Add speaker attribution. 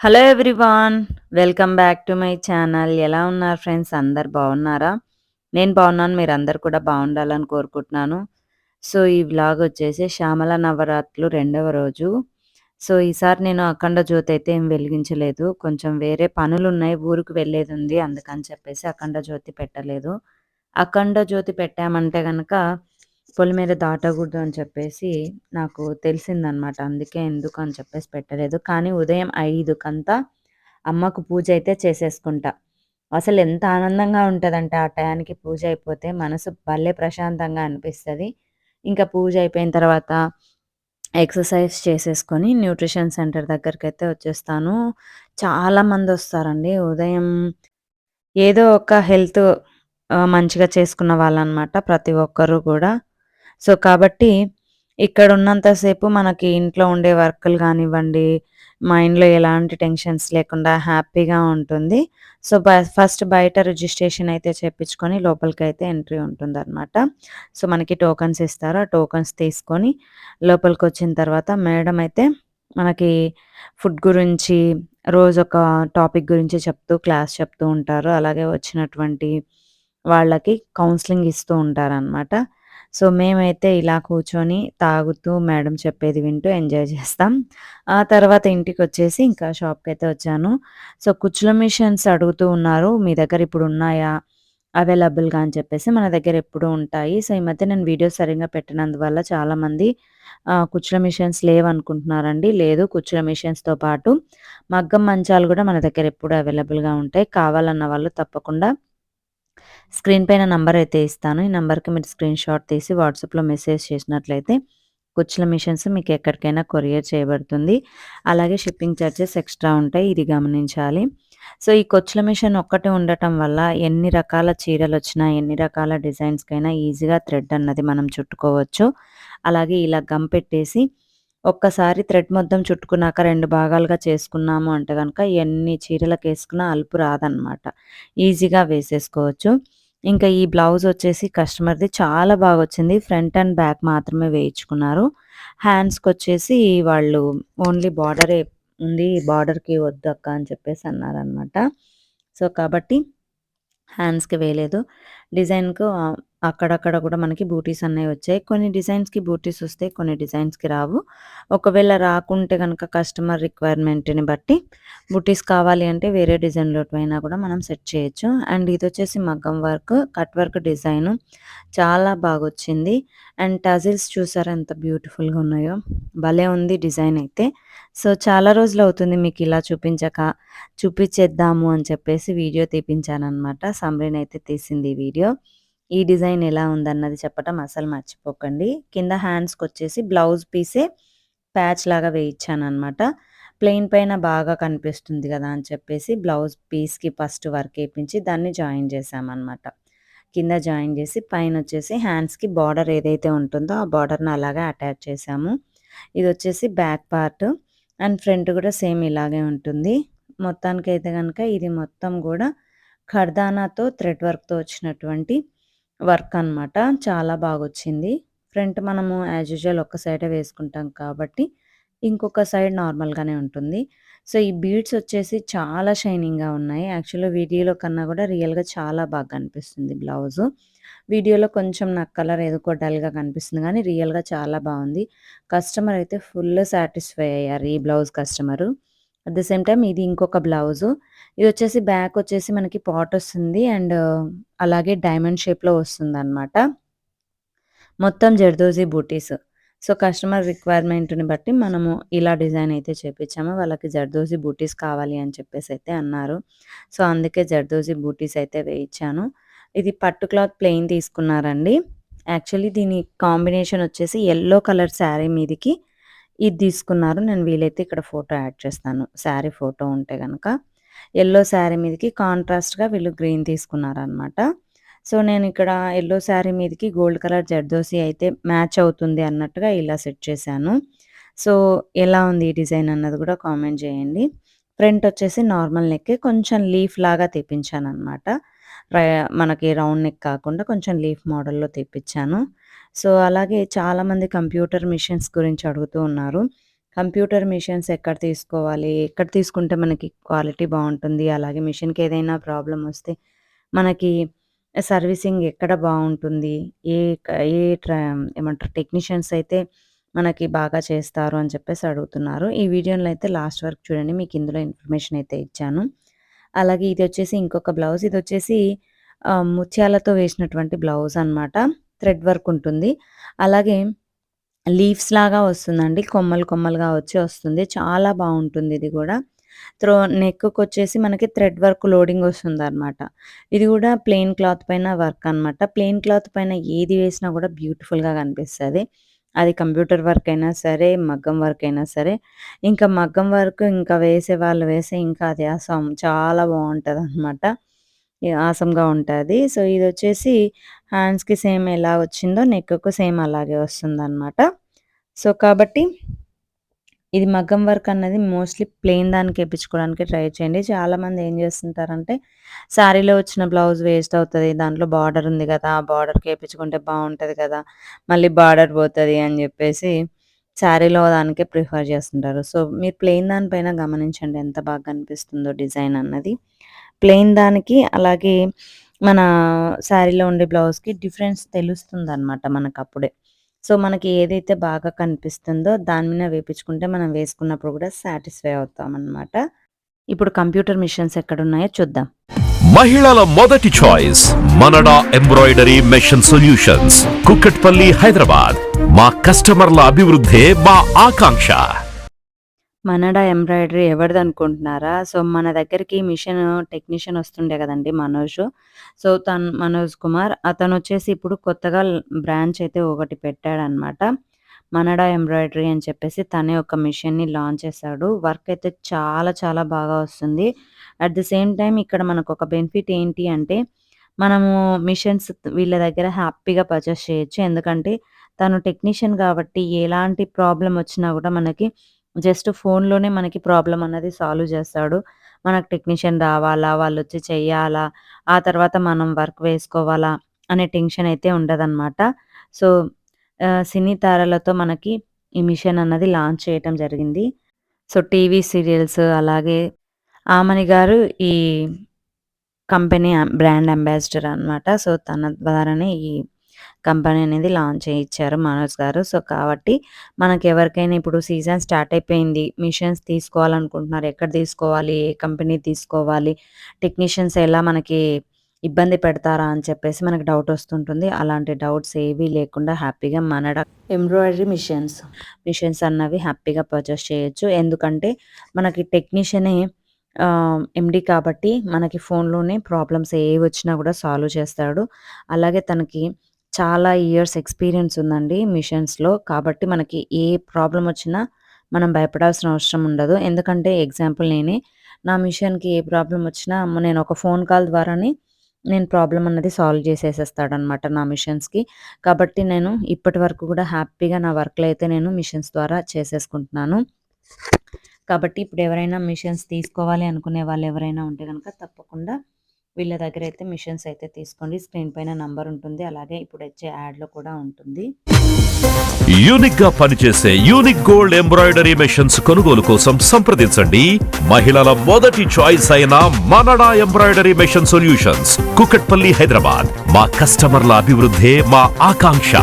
Speaker 1: Hello everyone welcome back to my channel. ఎలా ఉన్నారు friends? అందరు బాగున్నారా? నేను బాగున్నాను మీరు అందరు కూడా బాగుండాలని కోరుకుంటున్నాను. సో ఈ వ్లాగ్ వచ్చేసి శ్యామల నవరాత్రులు రెండవ రోజు. సో ఈసారి నేను అఖండ జ్యోతి అయితే ఏం వెలిగించలేదు. కొంచెం వేరే పనులు ఉన్నాయి ఊరికి వెళ్ళేది ఉంది. అందుకని చెప్పేసి అఖండ జ్యోతి పెట్టలేదు. అఖండ జ్యోతి పెట్టామంటే కనుక పొలి మీద దాటకూడదు అని చెప్పేసి నాకు తెలిసిందనమాట అందుకే ఎందుకు అని చెప్పేసి పెట్టలేదు. కానీ ఉదయం ఐదుకంతా అమ్మకు పూజ అయితే చేసేసుకుంటా. అసలు ఎంత ఆనందంగా ఉంటుందంటే ఆ టయానికి పూజ అయిపోతే మనసు భలే ప్రశాంతంగా అనిపిస్తుంది. ఇంకా పూజ అయిపోయిన తర్వాత ఎక్సర్సైజ్ చేసేసుకొని న్యూట్రిషన్ సెంటర్ దగ్గరికి అయితే వచ్చేస్తాను చాలామంది వస్తారండి. ఉదయం ఏదో ఒక హెల్త్ మంచిగా చేసుకున్న వాళ్ళనమాట ప్రతి ఒక్కరూ కూడా. సో కాబట్టి ఇక్కడ ఉన్నంతసేపు మనకి ఇంట్లో ఉండే వర్కులు కానివ్వండి మైండ్లో ఎలాంటి టెన్షన్స్ లేకుండా హ్యాపీగా ఉంటుంది. సో ఫస్ట్ బయట రిజిస్ట్రేషన్ అయితే చేపించుకొని లోపలికి అయితే ఎంట్రీ ఉంటుందనమాట సో మనకి టోకన్స్ ఇస్తారు. ఆ టోకన్స్ తీసుకొని లోపలికి వచ్చిన తర్వాత మేడం అయితే మనకి ఫుడ్ గురించి రోజు ఒక టాపిక్ గురించి చెప్తూ క్లాస్ చెప్తూ ఉంటారు. అలాగే వచ్చినటువంటి వాళ్ళకి కౌన్సిలింగ్ ఇస్తూ ఉంటారనమాట సో మేమైతే ఇలా కూర్చొని తాగుతూ మేడం చెప్పేది వింటూ ఎంజాయ్ చేస్తాం. ఆ తర్వాత ఇంటికి వచ్చేసి ఇంకా షాప్కి అయితే వచ్చాను. సో కుచ్చుల మిషన్స్ అడుగుతూ ఉన్నారు మీ దగ్గర ఇప్పుడు ఉన్నాయా? అవైలబుల్గా? అని చెప్పేసి మన దగ్గర ఎప్పుడూ ఉంటాయి. సో ఈ మధ్య నేను వీడియోస్ సరిగ్గా పెట్టినందువల్ల చాలామంది కుచ్చుల మిషన్స్ లేవనుకుంటున్నారండి. లేదు కుచ్చుల మిషన్స్తో పాటు మగ్గం మంచాలు కూడా మన దగ్గర ఎప్పుడు అవైలబుల్గా ఉంటాయి. కావాలన్న వాళ్ళు తప్పకుండా స్క్రీన్ పైన నంబర్ అయితే ఇస్తాను. ఈ నెంబర్కి మీరు స్క్రీన్ షాట్ తీసి వాట్సాప్లో మెసేజ్ చేసినట్లయితే కుచ్చుల మిషన్స్ మీకు ఎక్కడికైనా కొరియర్ చేయబడుతుంది. అలాగే షిప్పింగ్ ఛార్జెస్ ఎక్స్ట్రా ఉంటాయి. ఇది గమనించాలి. సో ఈ కొచ్చుల మిషన్ ఒక్కటే ఉండటం వల్ల ఎన్ని రకాల చీరలు వచ్చినా ఎన్ని రకాల డిజైన్స్కైనా ఈజీగా థ్రెడ్ అన్నది మనం చుట్టుకోవచ్చు. అలాగే ఇలా గమ్ పెట్టేసి ఒక్కసారి థ్రెడ్ మొత్తం చుట్టుకున్నాక రెండు భాగాలుగా చేసుకున్నాము అంటే కనుక ఎన్ని చీరలకు వేసుకున్నా అలుపు రాదనమాట ఈజీగా వేసేసుకోవచ్చు. ఇంకా ఈ బ్లౌజ్ వచ్చేసి కస్టమర్ది చాలా బాగా వచ్చింది ఫ్రంట్ అండ్ బ్యాక్ మాత్రమే వేయించుకున్నారు. హ్యాండ్స్కి వచ్చేసి వాళ్ళు ఓన్లీ బార్డరే ఉంది బార్డర్కి వద్దు అక్క అని చెప్పేసి అన్నారనమాట సో కాబట్టి హ్యాండ్స్కి వేయలేదు. డిజైన్కు అక్కడక్కడ కూడా మనకి బూటీస్ అనేవి వచ్చాయి. కొన్ని డిజైన్స్కి బూటీస్ వస్తాయి కొన్ని డిజైన్స్కి రావు. ఒకవేళ రాకుంటే కనుక కస్టమర్ రిక్వైర్మెంట్ని బట్టి బూటీస్ కావాలి అంటే వేరే డిజైన్లో అయినా కూడా మనం సెట్ చేయొచ్చు. అండ్ ఇది వచ్చేసి మగ్గం వర్క్ కట్ వర్క్ డిజైన్ చాలా బాగా వచ్చింది అండ్ టజిల్స్ చూసారా ఎంత బ్యూటిఫుల్గా ఉన్నాయో. భలే ఉంది డిజైన్ అయితే. సో చాలా రోజులు అవుతుంది మీకు ఇలా చూపించక చూపించేద్దాము అని చెప్పేసి వీడియో తీపించాను అనమాట సమ్రీన్ అయితే తీసింది వీడియో. ఈ డిజైన్ ఎలా ఉందన్నది చెప్పటం అసలు మర్చిపోకండి. కింద హ్యాండ్స్కి వచ్చేసి బ్లౌజ్ పీసే ప్యాచ్ లాగా వేయించాను అనమాట ప్లెయిన్ పైన బాగా కనిపిస్తుంది కదా అని చెప్పేసి బ్లౌజ్ పీస్కి ఫస్ట్ వర్క్ వేయించి దాన్ని జాయిన్ చేసామన్నమాట కింద జాయిన్ చేసి పైన వచ్చేసి హ్యాండ్స్కి బార్డర్ ఏదైతే ఉంటుందో ఆ బార్డర్ని అలాగే అటాచ్ చేసాము ఇది వచ్చేసి బ్యాక్ పార్ట్ అండ్ ఫ్రంట్ కూడా సేమ్ ఇలాగే ఉంటుంది. మొత్తానికి అయితే కనుక ఇది మొత్తం కూడా ఖర్దానాతో థ్రెడ్ వర్క్తో వచ్చినటువంటి వర్క్ అనమాట చాలా బాగా వచ్చింది ఫ్రంట్ మనము యాజ్ యూజువల్ ఒక సైడే వేసుకుంటాం కాబట్టి ఇంకొక సైడ్ నార్మల్గానే ఉంటుంది. సో ఈ బీడ్స్ వచ్చేసి చాలా షైనింగ్గా ఉన్నాయి. యాక్చువల్గా వీడియోలో కన్నా కూడా రియల్గా చాలా బాగా కనిపిస్తుంది బ్లౌజు. వీడియోలో కొంచెం నాకు కలర్ ఏదో డల్గా కనిపిస్తుంది కానీ రియల్గా చాలా బాగుంది. కస్టమర్ అయితే ఫుల్ సాటిస్ఫై అయ్యారు ఈ blouse customer. At the same time ఇది ఇంకొక బ్లౌజు. ఇది వచ్చేసి బ్యాక్ వచ్చేసి మనకి పాట్ వస్తుంది అండ్ అలాగే డైమండ్ షేప్లో వస్తుంది అనమాట మొత్తం జర్దోజీ బూటీస్. సో కస్టమర్ రిక్వైర్మెంట్ని బట్టి మనము ఇలా డిజైన్ అయితే చేపించాము వాళ్ళకి జర్దోజీ బూటీస్ కావాలి అని చెప్పేసి అయితే అన్నారు. సో అందుకే జర్దోజీ బూటీస్ అయితే వేయించాను ఇది పట్టు క్లాత్ ప్లెయిన్ తీసుకున్నారండి. యాక్చువల్లీ దీని కాంబినేషన్ వచ్చేసి ఎల్లో కలర్ శారీ మీదికి ఇది తీసుకున్నారు. నేను వీలైతే ఇక్కడ ఫోటో యాడ్ చేస్తాను. శారీ ఫోటో ఉంటే కనుక ఎల్లో శారీ మీదకి కాంట్రాస్ట్గా వీళ్ళు గ్రీన్ తీసుకున్నారనమాట సో నేను ఇక్కడ ఎల్లో శారీ మీదకి గోల్డ్ కలర్ జర్దోసి అయితే మ్యాచ్ అవుతుంది అన్నట్టుగా ఇలా సెట్ చేశాను. సో ఎలా ఉంది ఈ డిజైన్ అన్నది కూడా కామెంట్ చేయండి. ఫ్రంట్ వచ్చేసి నార్మల్ నెక్ కొంచెం లీఫ్ లాగా తెప్పించాను అనమాట మనకి రౌండ్ నెక్ కాకుండా కొంచెం లీఫ్ మోడల్లో తెప్పించాను. సో అలాగే చాలామంది కంప్యూటర్ మిషన్స్ గురించి అడుగుతూ ఉన్నారు కంప్యూటర్ మిషన్స్ ఎక్కడ తీసుకోవాలి? ఎక్కడ తీసుకుంటే మనకి క్వాలిటీ బాగుంటుంది అలాగే మిషన్‌కి ఏదైనా ప్రాబ్లం వస్తే మనకి సర్వీసింగ్ ఎక్కడ బాగుంటుంది ఏ ఏ ఏమంటారు టెక్నీషియన్స్ అయితే మనకి బాగా చేస్తారు అని చెప్పేసి అడుగుతున్నారు. ఈ వీడియోలో అయితే లాస్ట్ వరకు చూడండి. మీకు ఇందులో ఇన్ఫర్మేషన్ అయితే ఇచ్చాను. అలాగే ఇది వచ్చేసి ఇంకొక బ్లౌజ్. ఇది వచ్చేసి ముత్యాలతో వేసినటువంటి బ్లౌజ్ అనమాట. థ్రెడ్ వర్క్ ఉంటుంది. అలాగే లీవ్స్ లాగా వస్తుందండి. కొమ్మలు కొమ్మలుగా వచ్చి వస్తుంది. చాలా బాగుంటుంది ఇది కూడా త్రో నెక్‌కొచ్చేసి మనకి థ్రెడ్ వర్క్ లోడింగ్ వస్తుంది అనమాట ఇది కూడా ప్లెయిన్ క్లాత్ పైన వర్క్ అనమాట. ప్లెయిన్ క్లాత్ పైన ఏది వేసినా కూడా బ్యూటిఫుల్‌గా కనిపిస్తుంది అది కంప్యూటర్ వర్క్ అయినా సరే, మగ్గం వర్క్ అయినా సరే. ఇంకా మగ్గం వర్క్ ఇంకా వేసే వాళ్ళు వేస్తే ఇంకా అది ఆ చాలా బాగుంటుంది అనమాట ఆసంగా ఉంటుంది సో, ఇది వచ్చేసి హ్యాండ్స్‌కి సేమ్ ఎలా వచ్చిందో నెక్‌కు సేమ్ అలాగే వస్తుందనమాట. సో, కాబట్టి ఇది మగ్గం వర్క్ అన్నది మోస్ట్‌లీ ప్లెయిన్ దానికి వేపించుకోవడానికి ట్రై చేయండి. చాలామంది ఏం చేస్తుంటారంటే శారీలో వచ్చిన బ్లౌజ్ వేస్ట్ అవుతుంది దాంట్లో బార్డర్ ఉంది కదా ఆ బార్డర్‌కి వేయించుకుంటే బాగుంటుంది కదా! మళ్ళీ బార్డర్ పోతుంది అని చెప్పేసి శారీలో దానికే ప్రిఫర్ చేస్తుంటారు. సో, మీరు ప్లెయిన్ దానిపైన గమనించండి ఎంత బాగా కనిపిస్తుందో డిజైన్ అన్నది. ప్లెయిన్ దానికి అలాగే మన శారీలో ఉండే బ్లౌజ్‌కి డిఫరెన్స్ తెలుస్తుంది అనమాట మనకు అప్పుడే సో, మనకి ఏదైతే బాగా కనిపిస్తుందో దాని మీద వేపించుకుంటే మనం వేసుకున్నప్పుడు కూడా సాటిస్ఫై అవుతాం అనమాట ఇప్పుడు కంప్యూటర్ మిషన్స్ ఎక్కడ ఉన్నాయో చూద్దాం.
Speaker 2: మహిళల మొదటి choice Manada embroidery machine solutions Kukatpally Hyderabad. మా కస్టమర్ల అభివృద్ధే మా ఆకాంక్ష.
Speaker 1: మనడా ఎంబ్రాయిడరీ ఎవరిదనుకుంటున్నారా? సో, మన దగ్గరికి మిషన్ టెక్నీషియన్ వస్తుండే కదండి మనోజు. సో, తను మనోజ్ కుమార్ అతను వచ్చేసి ఇప్పుడు కొత్తగా బ్రాంచ్ అయితే ఒకటి పెట్టాడనమాట. మనడా ఎంబ్రాయిడరీ అని చెప్పేసి తనే ఒక మిషన్‌ని లాంచ్ చేశాడు. వర్క్ అయితే చాలా చాలా బాగా వస్తుంది. అట్ ది సేమ్ టైం ఇక్కడ మనకు ఒక బెనిఫిట్ ఏంటి అంటే మనము మిషన్స్ వీళ్ళ దగ్గర హ్యాపీగా పర్చేస్ చేయొచ్చు. ఎందుకంటే తను టెక్నీషియన్ కాబట్టి ఎలాంటి ప్రాబ్లమ్ వచ్చినా కూడా మనకి జస్ట్ ఫోన్‌లోనే మనకి ప్రాబ్లం అన్నది సాల్వ్ చేస్తాడు. మనకు టెక్నీషియన్ రావాలా? వాళ్ళు వచ్చి చెయ్యాలా? ఆ తర్వాత మనం వర్క్ వేసుకోవాలా? అనే టెన్షన్ అయితే ఉండదనమాట. సో, సినీ తారలతో మనకి ఈ మిషన్ అన్నది లాంచ్ చేయటం జరిగింది. సో, టీవీ సీరియల్స్ అలాగే ఆమని గారు ఈ కంపెనీ బ్రాండ్ అంబాసిడర్ అనమాట. సో, తన ద్వారానే ఈ కంపెనీ అనేది లాంచ్ చేయిచ్చారు మనోజ్ గారు. సో, కాబట్టి మనకెవరికైనా ఇప్పుడు సీజన్ స్టార్ట్ అయిపోయింది. మిషన్స్ తీసుకోవాలనుకుంటున్నారు. ఎక్కడ తీసుకోవాలి? ఏ కంపెనీ తీసుకోవాలి? టెక్నీషియన్స్ ఎలా మనకి ఇబ్బంది పెడతారా? అని చెప్పేసి మనకు డౌట్ వస్తుంటుంది. అలాంటి డౌట్స్ ఏవి లేకుండా హ్యాపీగా మన ఎంబ్రాయిడరీ మిషన్స్, మిషన్స్ అన్నవి హ్యాపీగా పర్చేస్ చేయొచ్చు. ఎందుకంటే మనకి టెక్నీషియనే ఎండి కాబట్టి మనకి ఫోన్‌లోనే ప్రాబ్లమ్స్ ఏవి వచ్చినా కూడా సాల్వ్ చేస్తాడు. అలాగే తనకి చాలా ఇయర్స్ ఎక్స్‌పీరియన్స్ ఉందండి మిషన్స్‌లో. కాబట్టి మనకి ఏ ప్రాబ్లమ్ వచ్చినా మనం భయపడాల్సిన అవసరం ఉండదు. ఎందుకంటే ఎగ్జాంపుల్ నేనే నా మిషన్‌కి ఏ ప్రాబ్లమ్ వచ్చినా నేను ఒక ఫోన్ కాల్ ద్వారానే నేను ప్రాబ్లమ్ అన్నది సాల్వ్ చేసేసేస్తాడనమాట నా మిషన్స్‌కి. కాబట్టి నేను ఇప్పటి వరకు కూడా హ్యాపీగా నా వర్క్‌లో అయితే నేను మిషన్స్ ద్వారా చేసేసుకుంటున్నాను. కాబట్టి ఇప్పుడు ఎవరైనా మిషన్స్ తీసుకోవాలి అనుకునే వాళ్ళు ఎవరైనా ఉంటే గనక తప్పకుండా వీళ్ళ దగ్గర అయితే మిషన్స్ అయితే తీసుకోండి. స్క్రీన్ పైన నంబర్ ఉంటుంది. అలాగే ఇప్పుడు వచ్చే యాడ్‌లో కూడా ఉంటుంది.
Speaker 2: యూనిక్గా పనిచేసే యూనిక్ గోల్డ్ ఎంబ్రాయిడరీ మిషన్స్ కొనుగోలు కోసం సంప్రదించండి మహిళల మొదటి చాయిస్ అయిన Manada embroidery machine solutions Kukatpally Hyderabad మా కస్టమర్ల అభివృద్ధే మా ఆకాంక్ష